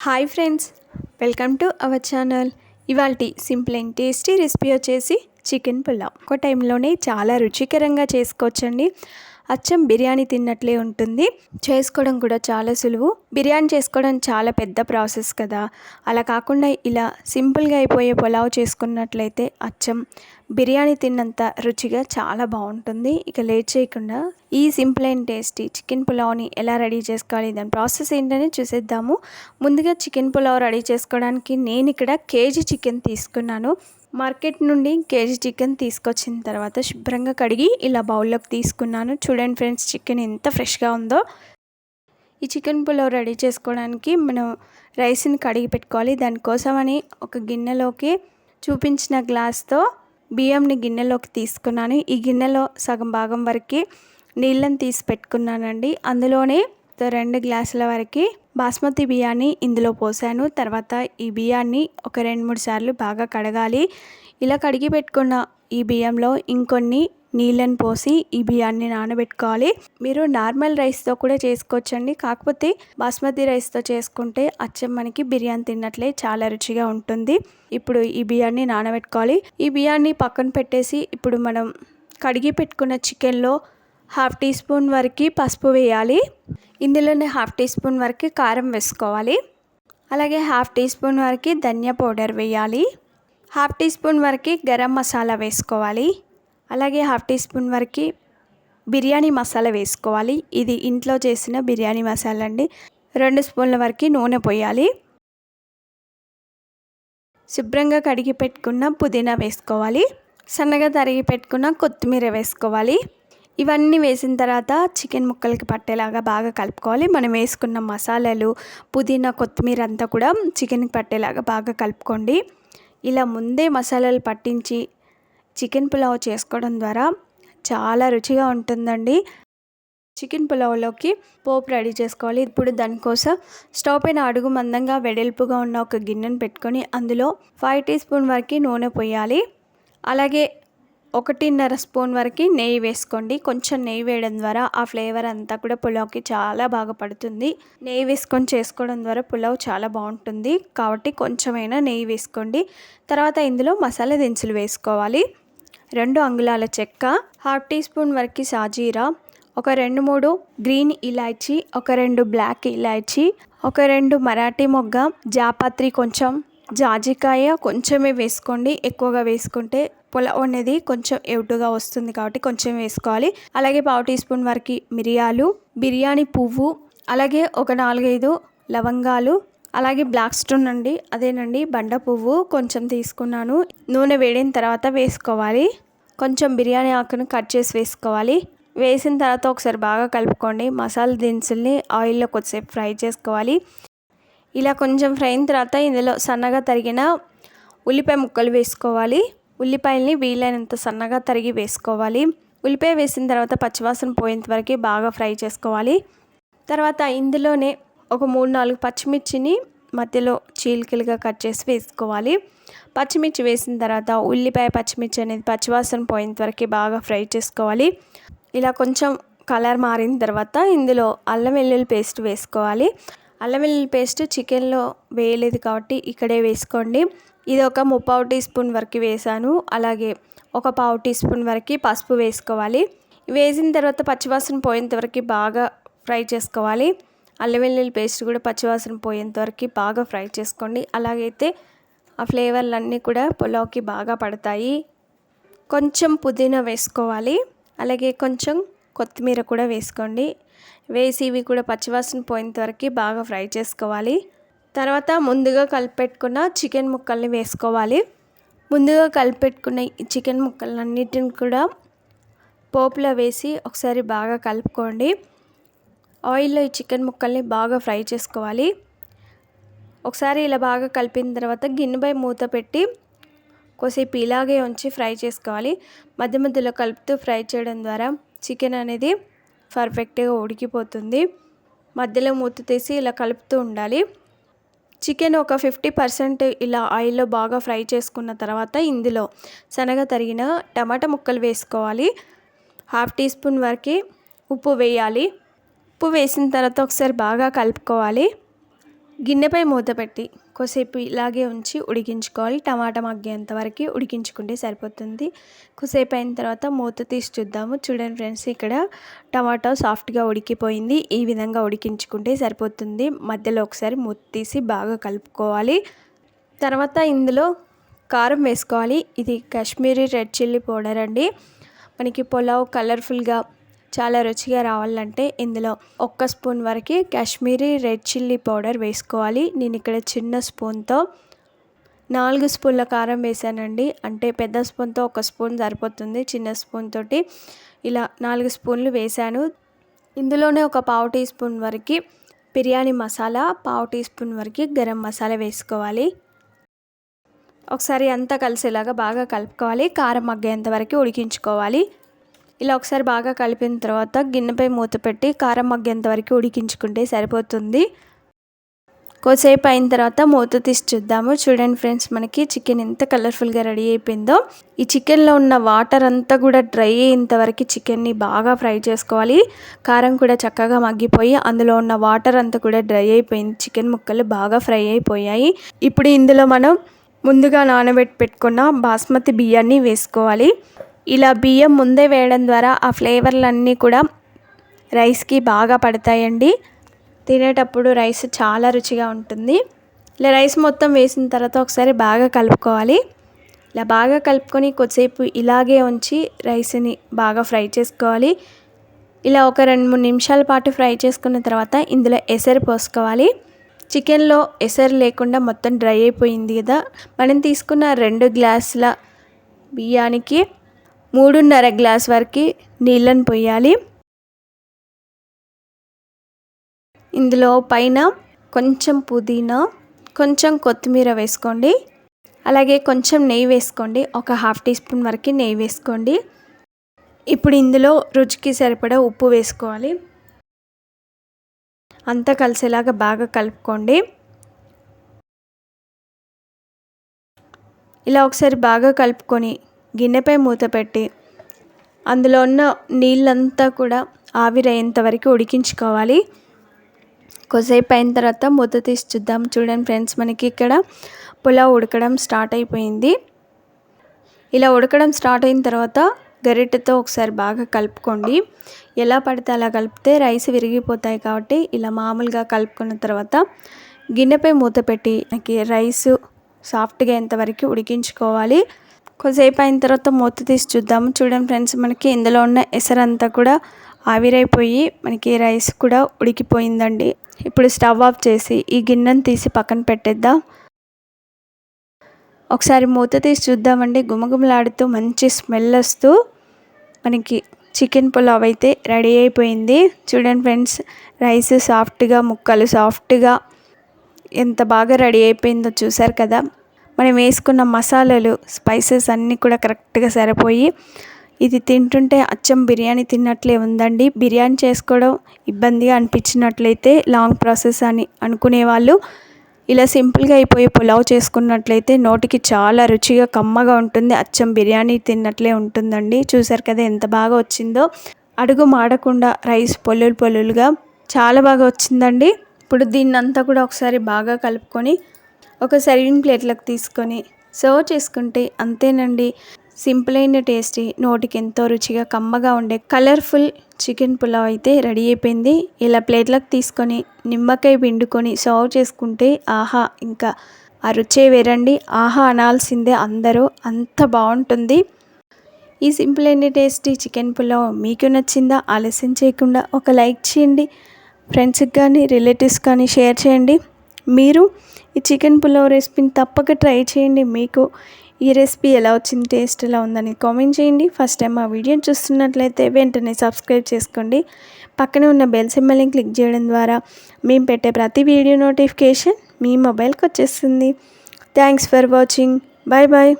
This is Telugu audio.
Hi friends welcome to our channel. ఇవాళ సింపుల్ అండ్ టేస్టీ రెసిపీ వచ్చేసి చికెన్ పులావ్. ఒక టైంలోనే చాలా రుచికరంగా చేసుకోవచ్చండి. అచ్చం బిర్యానీ తిన్నట్లే ఉంటుంది. చేసుకోవడం కూడా చాలా సులువు. బిర్యానీ చేసుకోవడం చాలా పెద్ద ప్రాసెస్ కదా. అలా కాకుండా ఇలా సింపుల్గా అయిపోయే పులావ్ చేసుకున్నట్లయితే అచ్చం బిర్యానీ తిన్నంత రుచిగా చాలా బాగుంటుంది. ఇక లేట్ చేయకుండా ఈ సింపుల్ అండ్ టేస్టీ చికెన్ పులావ్ని ఎలా రెడీ చేసుకోవాలి దాని ప్రాసెస్ ఏంటనే చూసేద్దాము. ముందుగా చికెన్ పులావ్ రెడీ చేసుకోవడానికి నేను ఇక్కడ కేజీ చికెన్ తీసుకున్నాను. మార్కెట్ నుండి కేజీ చికెన్ తీసుకొచ్చిన తర్వాత శుభ్రంగా కడిగి ఇలా బౌల్లోకి తీసుకున్నాను. చూడండి ఫ్రెండ్స్ చికెన్ ఎంత ఫ్రెష్గా ఉందో. ఈ చికెన్ పులావ్ రెడీ చేసుకోవడానికి మనం రైస్ని కడిగి పెట్టుకోవాలి. దానికోసమని ఒక గిన్నెలోకి చూపించిన గ్లాస్తో బియ్యంని గిన్నెలోకి తీసుకున్నాను. ఈ గిన్నెలో సగం భాగం వరకు నీళ్ళని తీసి పెట్టుకున్నానండి. అందులోనే రెండు గ్లాసుల వరకు బాస్మతి బియ్యాన్ని ఇందులో పోసాను. తర్వాత ఈ బియ్యాన్ని ఒక రెండు మూడు సార్లు బాగా కడగాలి. ఇలా కడిగి పెట్టుకున్న ఈ బియ్యంలో ఇంకొన్ని నీళ్ళని పోసి ఈ బియ్యాన్ని నానబెట్టుకోవాలి. మీరు నార్మల్ రైస్తో కూడా చేసుకోవచ్చండి. కాకపోతే బాస్మతి రైస్తో చేసుకుంటే అచ్చం మనకి బిర్యానీ తిన్నట్లే చాలా రుచిగా ఉంటుంది. ఇప్పుడు ఈ బియ్యాన్ని నానబెట్టుకోవాలి. ఈ బియ్యాన్ని పక్కన పెట్టేసి ఇప్పుడు మనం కడిగి పెట్టుకున్న చికెన్లో హాఫ్ టీ స్పూన్ వరకు పసుపు వేయాలి. ఇందులోనే హాఫ్ టీ స్పూన్ వరకు కారం వేసుకోవాలి. అలాగే హాఫ్ టీ స్పూన్ వరకు ధనియా పౌడర్ వేయాలి. హాఫ్ టీ స్పూన్ వరకు గరం మసాలా వేసుకోవాలి. అలాగే హాఫ్ టీ స్పూన్ వరకు బిర్యానీ మసాలా వేసుకోవాలి. ఇది ఇంట్లో చేసిన బిర్యానీ మసాలా అండి. రెండు స్పూన్ల వరకు నూనె పోయాలి. శుభ్రంగా కడిగి పెట్టుకున్న పుదీనా వేసుకోవాలి. సన్నగా తరిగి పెట్టుకున్న కొత్తిమీర వేసుకోవాలి. ఇవన్నీ వేసిన తర్వాత చికెన్ ముక్కలకి పట్టేలాగా బాగా కలుపుకోవాలి. మనం వేసుకున్న మసాలాలు పుదీనా కొత్తిమీర అంతా కూడా చికెన్కి పట్టేలాగా బాగా కలుపుకోండి. ఇలా ముందే మసాలాలు పట్టించి చికెన్ పులావ్ చేసుకోవడం ద్వారా చాలా రుచిగా ఉంటుందండి. చికెన్ పులావ్లోకి పోపు రెడీ చేసుకోవాలి. ఇప్పుడు దానికోసం స్టవ్ పైన అడుగు మందంగా వెడల్పుగా ఉన్న ఒక గిన్నెను పెట్టుకొని అందులో ఫైవ్ టీ స్పూన్ వరకు నూనె పోయాలి. అలాగే ఒకటిన్నర స్పూన్ వరకు నెయ్యి వేసుకోండి. కొంచెం నెయ్యి వేయడం ద్వారా ఆ ఫ్లేవర్ అంతా కూడా పులావ్కి చాలా బాగా పడుతుంది. నెయ్యి వేసుకొని చేసుకోవడం ద్వారా పులావ్ చాలా బాగుంటుంది. కాబట్టి కొంచెమైనా నెయ్యి వేసుకోండి. తర్వాత ఇందులో మసాలా దినుసులు వేసుకోవాలి. రెండు అంగుళాల చెక్క హాఫ్ టీ స్పూన్ వరకు సాజీరా ఒక రెండు మూడు గ్రీన్ ఇలాచీ ఒక రెండు బ్లాక్ ఇలాచీ ఒక రెండు మరాఠీ మొగ్గ జాపత్రి కొంచెం జాజికాయ కొంచెమే వేసుకోండి. ఎక్కువగా వేసుకుంటే పులావ్ అనేది కొంచెం ఎవుటుగా వస్తుంది కాబట్టి కొంచెం వేసుకోవాలి. అలాగే పావు టీ స్పూన్ వరకు మిరియాలు బిర్యానీ పువ్వు అలాగే ఒక నాలుగైదు లవంగాలు అలాగే బ్లాక్ స్టోన్ అండి అదేనండి బండ పువ్వు కొంచెం తీసుకున్నాను. నూనె వేడిన తర్వాత వేసుకోవాలి. కొంచెం బిర్యానీ ఆకును కట్ చేసి వేసుకోవాలి. వేసిన తర్వాత ఒకసారి బాగా కలుపుకోండి. మసాలా దినుసుల్ని ఆయిల్లో కొద్దిసేపు ఫ్రై చేసుకోవాలి. ఇలా కొంచెం ఫ్రై అయిన తర్వాత ఇందులో సన్నగా తరిగిన ఉల్లిపాయ ముక్కలు వేసుకోవాలి. ఉల్లిపాయల్ని వీలైనంత సన్నగా తరిగి వేసుకోవాలి. ఉల్లిపాయ వేసిన తర్వాత పచ్చివాసన పోయేంత వరకు బాగా ఫ్రై చేసుకోవాలి. తర్వాత ఇందులోనే ఒక మూడు నాలుగు పచ్చిమిర్చిని మధ్యలో చీలికలుగా కట్ చేసి వేసుకోవాలి. పచ్చిమిర్చి వేసిన తర్వాత ఉల్లిపాయ పచ్చిమిర్చి అనేది పచ్చివాసన పోయేంత వరకు బాగా ఫ్రై చేసుకోవాలి. ఇలా కొంచెం కలర్ మారిన తర్వాత ఇందులో అల్లం వెల్లుల్లి పేస్ట్ వేసుకోవాలి. అల్లం వెల్లుల్లి పేస్ట్ చికెన్లో వేయలేదు కాబట్టి ఇక్కడే వేసుకోండి. ఇది ఒక ముప్పావు టీ స్పూన్ వరకు వేసాను. అలాగే ఒక పావు టీ స్పూన్ వరకు పసుపు వేసుకోవాలి. వేసిన తర్వాత పచ్చివాసన పోయేంత వరకు బాగా ఫ్రై చేసుకోవాలి. అల్లం వెల్లుల్లి పేస్ట్ కూడా పచ్చివాసన పోయేంత వరకు బాగా ఫ్రై చేసుకోండి. అలాగైతే ఆ ఫ్లేవర్లన్నీ కూడా పులావ్కి బాగా పడతాయి. కొంచెం పుదీనా వేసుకోవాలి. అలాగే కొంచెం కొత్తిమీర కూడా వేసుకోండి. వేసి ఇవి కూడా పచ్చివాసన పోయేంత వరకు బాగా ఫ్రై చేసుకోవాలి. తర్వాత ముందుగా కలిపెట్టుకున్న చికెన్ ముక్కల్ని వేసుకోవాలి. ముందుగా కలిపెట్టుకున్న చికెన్ ముక్కలన్నిటిని కూడా పోపులో వేసి ఒకసారి బాగా కలుపుకోండి. ఆయిల్లో ఈ చికెన్ ముక్కల్ని బాగా ఫ్రై చేసుకోవాలి. ఒకసారి ఇలా బాగా కలిపిన తర్వాత గిన్నెపై మూత పెట్టి కొద్దిసేపు ఇలాగే ఉంచి ఫ్రై చేసుకోవాలి. మధ్య మధ్యలో కలుపుతూ ఫ్రై చేయడం ద్వారా చికెన్ అనేది పర్ఫెక్ట్గా ఉడికిపోతుంది. మధ్యలో మూత తీసి ఇలా కలుపుతూ ఉండాలి. చికెన్ ఒక ఫిఫ్టీ పర్సెంట్ ఇలా ఆయిల్లో బాగా ఫ్రై చేసుకున్న తర్వాత ఇందులో శనగ తరిగిన టమాటా ముక్కలు వేసుకోవాలి. హాఫ్ టీ స్పూన్ వరకు ఉప్పు వేయాలి. ఉప్పు వేసిన తర్వాత ఒకసారి బాగా కలుపుకోవాలి. గిన్నెపై మూత పెట్టి కొద్దిసేపు ఇలాగే ఉంచి ఉడికించుకోవాలి. టమాటా మగ్గేంత వరకు ఉడికించుకుంటే సరిపోతుంది. కొద్దిసేపు అయిన తర్వాత మూత తీసి చూద్దాము. చూడండి ఫ్రెండ్స్ ఇక్కడ టమాటా సాఫ్ట్గా ఉడికిపోయింది. ఈ విధంగా ఉడికించుకుంటే సరిపోతుంది. మధ్యలో ఒకసారి మూత తీసి బాగా కలుపుకోవాలి. తర్వాత ఇందులో కారం వేసుకోవాలి. ఇది కాశ్మీరీ రెడ్ చిల్లీ పౌడర్ అండి. మనకి పొలావ్ కలర్ఫుల్గా చాలా రుచిగా రావాలంటే ఇందులో ఒక్క స్పూన్ వరకు కాశ్మీరీ రెడ్ చిల్లీ పౌడర్ వేసుకోవాలి. నేను ఇక్కడ చిన్న స్పూన్తో నాలుగు స్పూన్ల కారం వేసానండి. అంటే పెద్ద స్పూన్తో ఒక స్పూన్ సరిపోతుంది. చిన్న స్పూన్ తోటి ఇలా నాలుగు స్పూన్లు వేసాను. ఇందులోనే ఒక పావు టీ స్పూన్ వరకు బిర్యానీ మసాలా పావు టీ స్పూన్ వరకు గరం మసాలా వేసుకోవాలి. ఒకసారి అంతా కలిసేలాగా బాగా కలుపుకోవాలి. కారం మగ్గేంత వరకు ఉడికించుకోవాలి. ఇలా ఒకసారి బాగా కలిపిన తర్వాత గిన్నెపై మూత పెట్టి కారం మగ్గేంత వరకు ఉడికించుకుంటే సరిపోతుంది. కొద్దిసేపు అయిన తర్వాత మూత తీసి చూద్దాము. చూడండి ఫ్రెండ్స్ మనకి చికెన్ ఎంత కలర్ఫుల్గా రెడీ అయిపోయిందో. ఈ చికెన్లో ఉన్న వాటర్ అంతా కూడా డ్రై అయ్యేంతవరకు చికెన్ని బాగా ఫ్రై చేసుకోవాలి. కారం కూడా చక్కగా మగ్గిపోయి అందులో ఉన్న వాటర్ అంతా కూడా డ్రై అయిపోయింది. చికెన్ ముక్కలు బాగా ఫ్రై అయిపోయాయి. ఇప్పుడు ఇందులో మనం ముందుగా నానబెట్టి పెట్టుకున్న బాస్మతి బియ్యాన్ని వేసుకోవాలి. ఇలా బియ్యం ముందే వేయడం ద్వారా ఆ ఫ్లేవర్లన్నీ కూడా రైస్కి బాగా పడతాయండి. తినేటప్పుడు రైస్ చాలా రుచిగా ఉంటుంది. ఇలా రైస్ మొత్తం వేసిన తర్వాత ఒకసారి బాగా కలుపుకోవాలి. ఇలా బాగా కలుపుకొని కొద్దిసేపు ఇలాగే ఉంచి రైస్ని బాగా ఫ్రై చేసుకోవాలి. ఇలా ఒక రెండు మూడు నిమిషాల పాటు ఫ్రై చేసుకున్న తర్వాత ఇందులో ఎసరు పోసుకోవాలి. చికెన్లో ఎసరు లేకుండా మొత్తం డ్రై అయిపోయింది కదా. మనం తీసుకున్న రెండు గ్లాసుల బియ్యానికి మూడున్నర గ్లాస్ వరకు నీళ్ళని పోయాలి. ఇందులో పైన కొంచెం పుదీనా కొంచెం కొత్తిమీర వేసుకోండి. అలాగే కొంచెం నెయ్యి వేసుకోండి. ఒక హాఫ్ టీ స్పూన్ వరకు నెయ్యి వేసుకోండి. ఇప్పుడు ఇందులో రుచికి సరిపడా ఉప్పు వేసుకోవాలి. అంతా కలిసేలాగా బాగా కలుపుకోండి. ఇలా ఒకసారి బాగా కలుపుకొని గిన్నెపై మూత పెట్టి అందులో ఉన్న నీళ్ళంతా కూడా ఆవిరయ్యేంత వరకు ఉడికించుకోవాలి. కొద్దిసేపు అయిన తర్వాత మూత తీసి చూద్దాం. చూడండి ఫ్రెండ్స్ మనకి ఇక్కడ పులావ్ ఉడకడం స్టార్ట్ అయిపోయింది. ఇలా ఉడకడం స్టార్ట్ అయిన తర్వాత గరిటెతో ఒకసారి బాగా కలుపుకోండి. ఎలా పడితే అలా కలిపితే రైస్ విరిగిపోతాయి కాబట్టి ఇలా మామూలుగా కలుపుకున్న తర్వాత గిన్నెపై మూత పెట్టి మనకి రైస్ సాఫ్ట్గా ఎంతవరకు ఉడికించుకోవాలి. కొద్దిసేపు అయిన తర్వాత మూత తీసి చూద్దాము. చూడండి ఫ్రెండ్స్ మనకి ఇందులో ఉన్న ఎసరంతా కూడా ఆవిరైపోయి మనకి రైస్ కూడా ఉడికిపోయిందండి. ఇప్పుడు స్టవ్ ఆఫ్ చేసి ఈ గిన్నెను తీసి పక్కన పెట్టేద్దాం. ఒకసారి మూత తీసి చూద్దామండి. గుమగుమలాడుతూ మంచి స్మెల్ వస్తూ మనకి చికెన్ పులావ్ అయితే రెడీ అయిపోయింది. చూడండి ఫ్రెండ్స్ రైస్ సాఫ్ట్గా ముక్కలు సాఫ్ట్గా ఎంత బాగా రెడీ అయిపోయిందో చూసారు కదా. మనం వేసుకున్న మసాలాలు స్పైసెస్ అన్నీ కూడా కరెక్ట్గా సరిపోయి ఇది తింటుంటే అచ్చం బిర్యానీ తిన్నట్లే ఉందండి. బిర్యానీ చేసుకోవడం ఇబ్బందిగా అనిపించినట్లయితే లాంగ్ ప్రాసెస్ అని అనుకునే వాళ్ళు ఇలా సింపుల్గా అయిపోయి పులావ్ చేసుకున్నట్లయితే నోటికి చాలా రుచిగా కమ్మగా ఉంటుంది. అచ్చం బిర్యానీ తిన్నట్లే ఉంటుందండి. చూసారు కదా ఎంత బాగా వచ్చిందో. అడుగు మాడకుండా రైస్ పొల్లులు పొల్లులుగా చాలా బాగా వచ్చిందండి. ఇప్పుడు దీన్నంతా కూడా ఒకసారి బాగా కలుపుకొని ఒక సర్వింగ్ ప్లేట్లకు తీసుకొని సర్వ్ చేసుకుంటే అంతేనండి. సింపుల్ అయిన టేస్టీ నోటికి ఎంతో రుచిగా కమ్మగా ఉండే కలర్ఫుల్ చికెన్ పులావ్ అయితే రెడీ అయిపోయింది. ఇలా ప్లేట్లకు తీసుకొని నిమ్మకాయ పిండుకొని సర్వ్ చేసుకుంటే ఆహా ఇంకా ఆ రుచే వేరండి. ఆహా అనాల్సిందే అందరూ అంత బాగుంటుంది. ఈ సింపుల్ అయిన టేస్టీ చికెన్ పులావ్ మీకు నచ్చిందా? ఆలస్యం చేయకుండా ఒక లైక్ చేయండి. ఫ్రెండ్స్కి కానీ రిలేటివ్స్ కానీ షేర్ చేయండి. మీరు ఈ చికెన్ పులావ్ రెసిపీని తప్పక ట్రై చేయండి. మీకు ఈ రెసిపీ ఎలా వచ్చింది టేస్ట్ ఎలా ఉందని కామెంట్ చేయండి. ఫస్ట్ టైం ఆ వీడియో చూస్తున్నట్లయితే వెంటనే సబ్స్క్రైబ్ చేసుకోండి. పక్కనే ఉన్న బెల్ సింబల్ని క్లిక్ చేయడం ద్వారా మేము పెట్టే ప్రతి వీడియో నోటిఫికేషన్ మీ మొబైల్కి వచ్చేస్తుంది. Thanks for watching. Bye bye